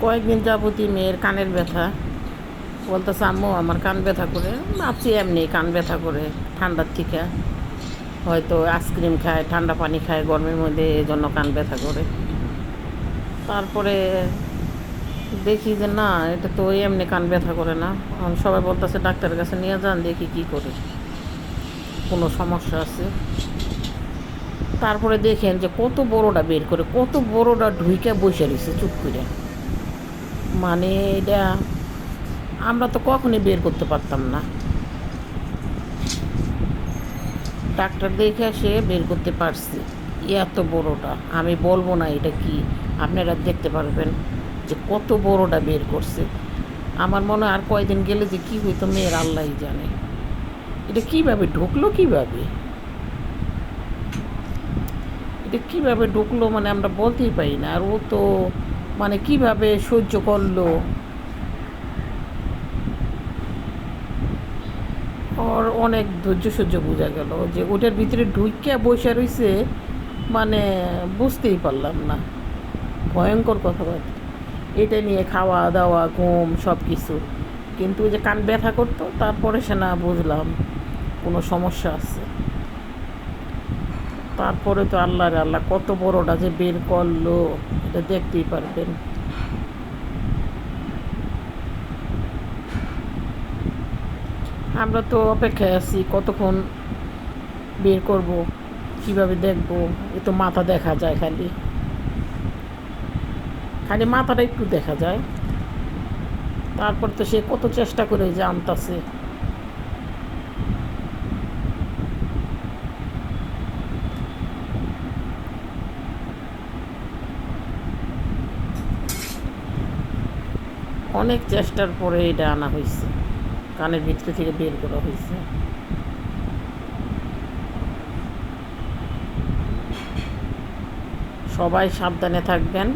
কয়েকদিন যাবতই মেয়ের কানের ব্যথা। বলতেছে, আম্মু, আমার কান ব্যথা করে। ভাবছি এমনি কান ব্যথা করে ঠান্ডার থেকে। হয়তো আইসক্রিম খায়, ঠান্ডা পানি খায়, গরমের মধ্যে এই জন্য কান ব্যথা করে। তারপরে দেখি যে, না, এটা তো এমনি কান ব্যথা করে না। সবাই বলতেছে, ডাক্তারের কাছে নিয়ে যান, দেখি কি করে। কোনো সমস্যা আছে? তারপরে দেখেন যে, কত বড়োটা বের করে, কত বড়টা ঢুইকে বসে রয়েছে চুপ করে মানে এটা আমরা তো কখনই বের করতে পারতাম না। ডাক্তার দেখে সে বের করতে পারছি। এত বড়টা, আমি বলব না এটা কি। আপনারা দেখতে পারবেন যে কত বড়টা বের করছে। আমার মনে আর কয়দিন গেলে যে কী হইতো মেয়ের আল্লাহ জানে। এটা কীভাবে ঢুকলো কীভাবে? এটা কীভাবে ঢুকলো মানে আমরা বলতেই পারি না। আর ও তো মানে কীভাবে সহ্য করল? ওর অনেক ধৈর্য সহ্য বোঝা গেল যে ওটার ভিতরে ঢুকিয়া বসে রয়েছে মানে বুঝতেই পারলাম না। ভয়ঙ্কর কথাবার্তা। এটা নিয়ে খাওয়া দাওয়া, ঘুম সব কিছু কিন্তু যে কান ব্যথা করতো, তারপরে সে না বুঝলাম কোনো সমস্যা আছে। তারপরে তো আল্লাহ রে আল্লাহ কত বড়টা যে বের করল, এটা দেখতেই পারবেন। আমরা তো অপেক্ষায় আছি, কতক্ষণ বের করব, কীভাবে দেখব, এ তো মাথা দেখা যায় খালি। খালি মাথাটা একটু দেখা যায়। তারপর তো সে কত চেষ্টা করে যে আনতাছে। অনেক চেষ্টার পরে এটা আনা হয়েছে কানের ভিতরে থেকে বের করা হয়েছে সবাই সাবধানে থাকবেন,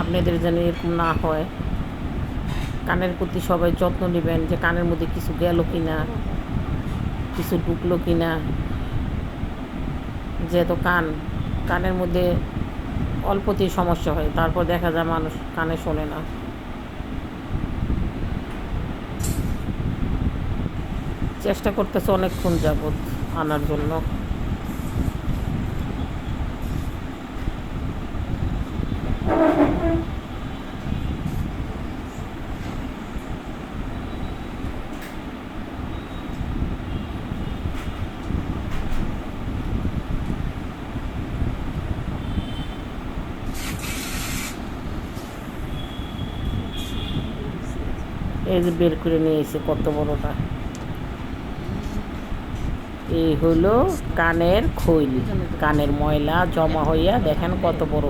আপনাদের যেন এরকম না হয়। কানের প্রতি সবাই যত্ন নেবেন যে কানের মধ্যে কিছু গেল কি না কিছু ঢুকলো কি না যেহেতু কান, কানের মধ্যে অল্পতেই সমস্যা হয়, তারপর দেখা যায় মানুষ কানে শোনে না। চেষ্টা করতেছে অনেকক্ষণ যাবৎ আনার জন্য। এই যে বের করে নিয়ে এসে কত বড়টা। এই হলো কানের খৈল। কানের ময়লা জমা হইয়া দেখেন কত বড়।